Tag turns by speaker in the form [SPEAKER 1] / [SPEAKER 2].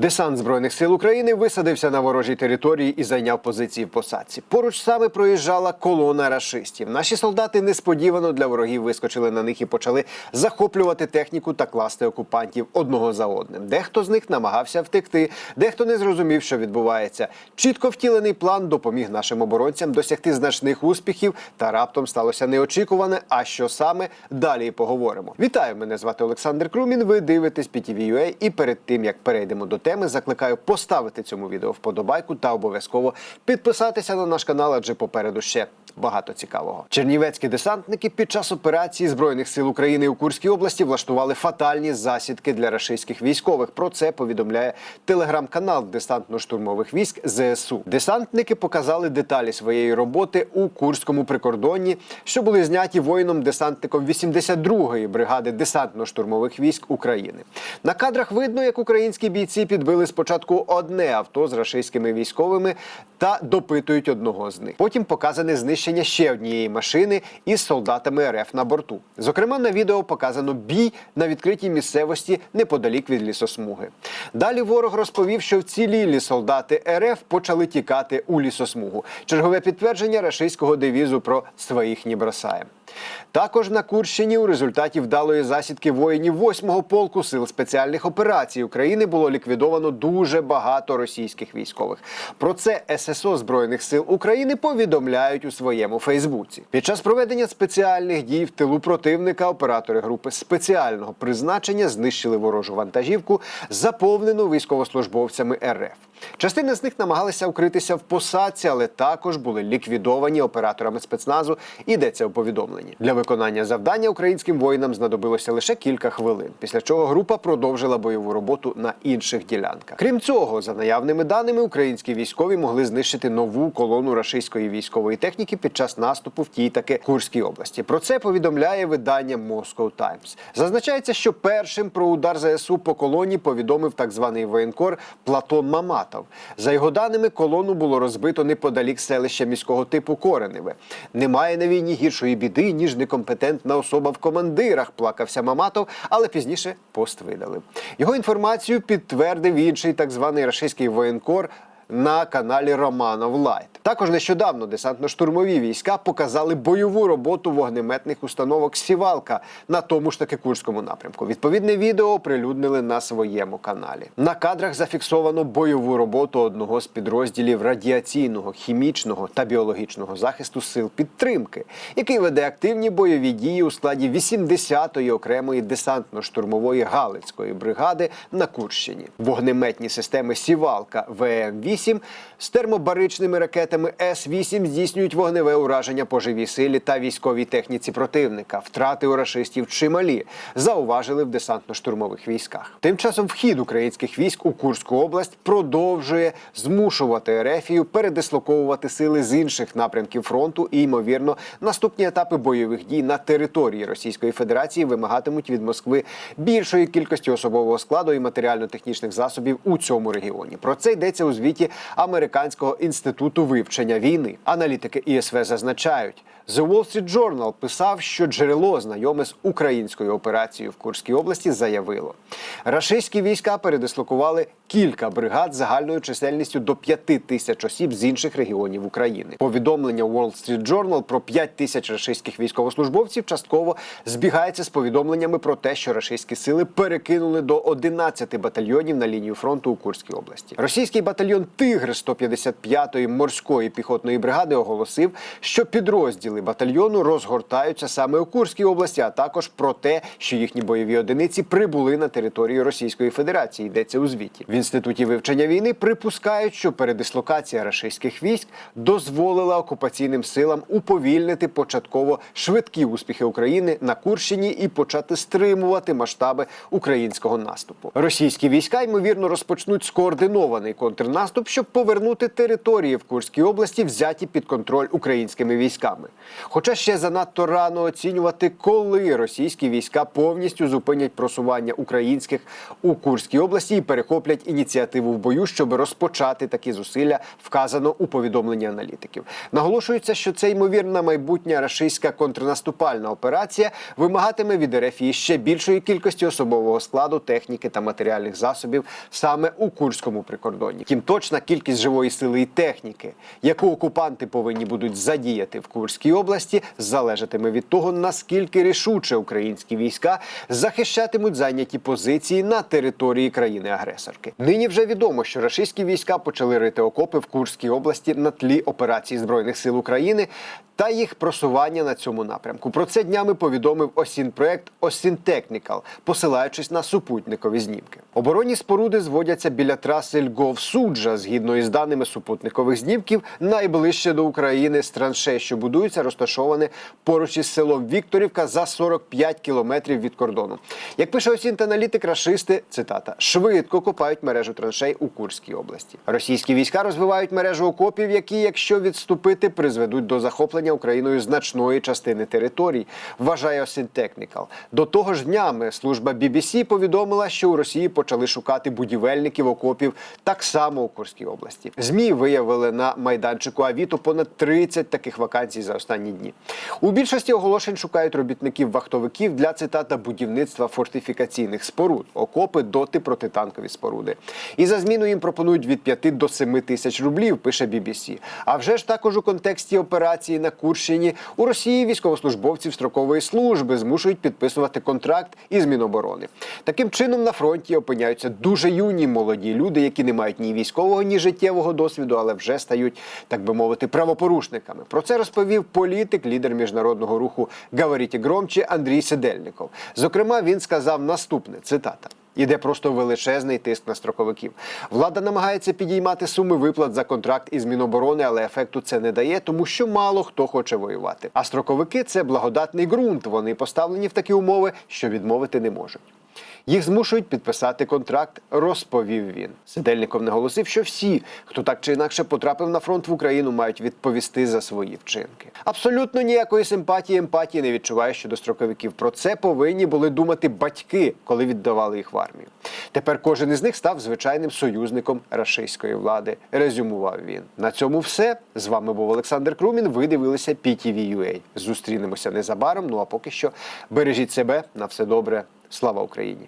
[SPEAKER 1] Десант збройних сил України висадився на ворожій території і зайняв позиції в посадці. Поруч саме проїжджала колона рашистів. Наші солдати несподівано для ворогів вискочили на них і почали захоплювати техніку та класти окупантів одного за одним. Дехто з них намагався втекти, дехто не зрозумів, що відбувається. Чітко втілений план допоміг нашим оборонцям досягти значних успіхів. Та раптом сталося неочікуване. А що саме далі поговоримо. Вітаю! Мене звати Олександр Крумін. Ви дивитесь PTV.ua і перед тим як перейдемо до теми, закликаю поставити цьому відео вподобайку та обов'язково підписатися на наш канал, адже попереду ще багато цікавого. Чернівецькі десантники під час операції збройних сил України у Курській області влаштували фатальні засідки для рашистських військових. Про це повідомляє телеграм-канал десантно-штурмових військ ЗСУ. Десантники показали деталі своєї роботи у Курському прикордонні, що були зняті воїном-десантником 82-ї бригади десантно-штурмових військ України. На кадрах видно, як українські бійці підбили спочатку одне авто з рашистськими військовими та допитують одного з них. Потім показане знищення ще однієї машини із солдатами РФ на борту. Зокрема, на відео показано бій на відкритій місцевості неподалік від лісосмуги. Далі ворог розповів, що вцілілі солдати РФ почали тікати у лісосмугу. Чергове підтвердження рашистського девізу про своїх не бросаєм. Також на Курщині у результаті вдалої засідки воїнів 8-го полку сил спеціальних операцій України було ліквідовано дуже багато російських військових. Про це ССО збройних сил України повідомляють у своєму Фейсбуці. Під час проведення спеціальних дій в тилу противника оператори групи спеціального призначення знищили ворожу вантажівку, заповнену військовослужбовцями РФ. Частина з них намагалися укритися в посадці, але також були ліквідовані операторами спецназу. Йдеться у повідомленні. Для виконання завдання українським воїнам знадобилося лише кілька хвилин, після чого група продовжила бойову роботу на інших ділянках. Крім цього, за наявними даними, українські військові могли знищити нову колону рашистської військової техніки під час наступу в тій таки Курській області. Про це повідомляє видання Moscow Times. Зазначається, що першим про удар ЗСУ по колоні повідомив так званий воєнкор Платон Маматов. За його даними, колону було розбито неподалік селища міського типу Кореневе. Немає на війні гіршої біди, ніж некомпетентна особа в командирах, плакався Маматов, але пізніше пост видалив. Його інформацію підтвердив інший так званий рашистський воєнкор на каналі Романов Лайт. Також нещодавно десантно-штурмові війська показали бойову роботу вогнеметних установок Сівалка на тому ж таки Курському напрямку. Відповідне відео оприлюднили на своєму каналі. На кадрах зафіксовано бойову роботу одного з підрозділів радіаційного, хімічного та біологічного захисту сил підтримки, який веде активні бойові дії у складі 80-ї окремої десантно-штурмової Галицької бригади на Курщині. Вогнеметні системи Сівалка ВМ-8 з термобаричними ракетами С-8 здійснюють вогневе ураження по живій силі та військовій техніці противника. Втрати у рашистів чималі, зауважили в десантно-штурмових військах. Тим часом вхід українських військ у Курську область продовжує змушувати Ерефію передислоковувати сили з інших напрямків фронту і, ймовірно, наступні етапи бойових дій на території Російської Федерації вимагатимуть від Москви більшої кількості особового складу і матеріально-технічних засобів у цьому регіоні. Про це йдеться у звіті Американського інституту вивчення війни. Аналітики ІСВ зазначають, The Wall Street Journal писав, що джерело знайоме з українською операцією в Курській області заявило, рашистські війська передислокували кілька бригад загальною чисельністю до 5 тисяч осіб з інших регіонів України. Повідомлення Wall Street Journal про 5 тисяч рашистських військовослужбовців частково збігається з повідомленнями про те, що рашистські сили перекинули до 11 батальйонів на лінію фронту у Курській області. Російський батальйон Тигр 155-ї морської піхотної бригади оголосив, що підрозділи батальйону розгортаються саме у Курській області, а також про те, що їхні бойові одиниці прибули на територію Російської Федерації. Йдеться у звіті. В інституті вивчення війни припускають, що передислокація рашистських військ дозволила окупаційним силам уповільнити початково швидкі успіхи України на Курщині і почати стримувати масштаби українського наступу. Російські війська ймовірно розпочнуть скоординований контрнаступ щоб повернути території в Курській області, взяті під контроль українськими військами. Хоча ще занадто рано оцінювати, коли російські війська повністю зупинять просування українських у Курській області і перехоплять ініціативу в бою, щоб розпочати такі зусилля, вказано у повідомленні аналітиків. Наголошується, що це ймовірна майбутня рашистська контрнаступальна операція вимагатиме від РФ ще більшої кількості особового складу, техніки та матеріальних засобів саме у Курському прикордонні. Тим точна кількість живої сили і техніки, яку окупанти повинні будуть задіяти в Курській області, залежатиме від того, наскільки рішуче українські війська захищатимуть зайняті позиції на території країни-агресорки. Нині вже відомо, що рашистські війська почали рити окопи в Курській області на тлі операції збройних сил України та їх просування на цьому напрямку. Про це днями повідомив Осінпроект Осін Технікал, посилаючись на супутникові знімки. Оборонні споруди зводяться біля траси Льгов-Суджа. Згідно із даними супутникових знімків, найближче до України з траншей, що будуються, розташоване поруч із селом Вікторівка за 45 кілометрів від кордону. Як пише Осінт-аналітик, рашисти, цитата, швидко копають мережу траншей у Курській області. Російські війська розвивають мережу окопів, які, якщо відступити, призведуть до захоплення Україною значної частини територій, вважає Осінтехнікал. До того ж, днями служба BBC повідомила, що у Росії почали шукати будівельників окопів так само у Курській області. Змі виявили на майданчику Авіто понад 30 таких вакансій за останні дні. У більшості оголошень шукають робітників-вахтовиків для цитата будівництва фортифікаційних споруд, окопи, доти, протитанкові споруди. І за зміну їм пропонують від 5 до 7 тисяч рублів, пише BBC. А вже ж також у контексті операції на Курщині у Росії військовослужбовців строкової служби змушують підписувати контракт із Міноборони. Таким чином на фронті опиняються дуже юні молоді люди, які не мають ні військового, ні життєвого досвіду, але вже стають, так би мовити, правопорушниками. Про це розповів політик, лідер міжнародного руху «Говоріть громче» Андрій Сидельников. Зокрема, він сказав наступне цитата. Іде просто величезний тиск на строковиків. Влада намагається підіймати суми виплат за контракт із Міноборони, але ефекту це не дає, тому що мало хто хоче воювати. А строковики це благодатний ґрунт. Вони поставлені в такі умови, що відмовити не можуть. Їх змушують підписати контракт, розповів він. Сидельников наголосив, що всі, хто так чи інакше потрапив на фронт в Україну, мають відповісти за свої вчинки. Абсолютно ніякої симпатії, емпатії не відчуває щодо строковиків. Про це повинні були думати батьки, коли віддавали їх в армію. Тепер кожен із них став звичайним союзником рашистської влади. Резюмував він. На цьому все. З вами був Олександр Крумін. Ви дивилися PTV.ua. Зустрінемося незабаром. Ну а поки що бережіть себе на все добре. Слава Україні!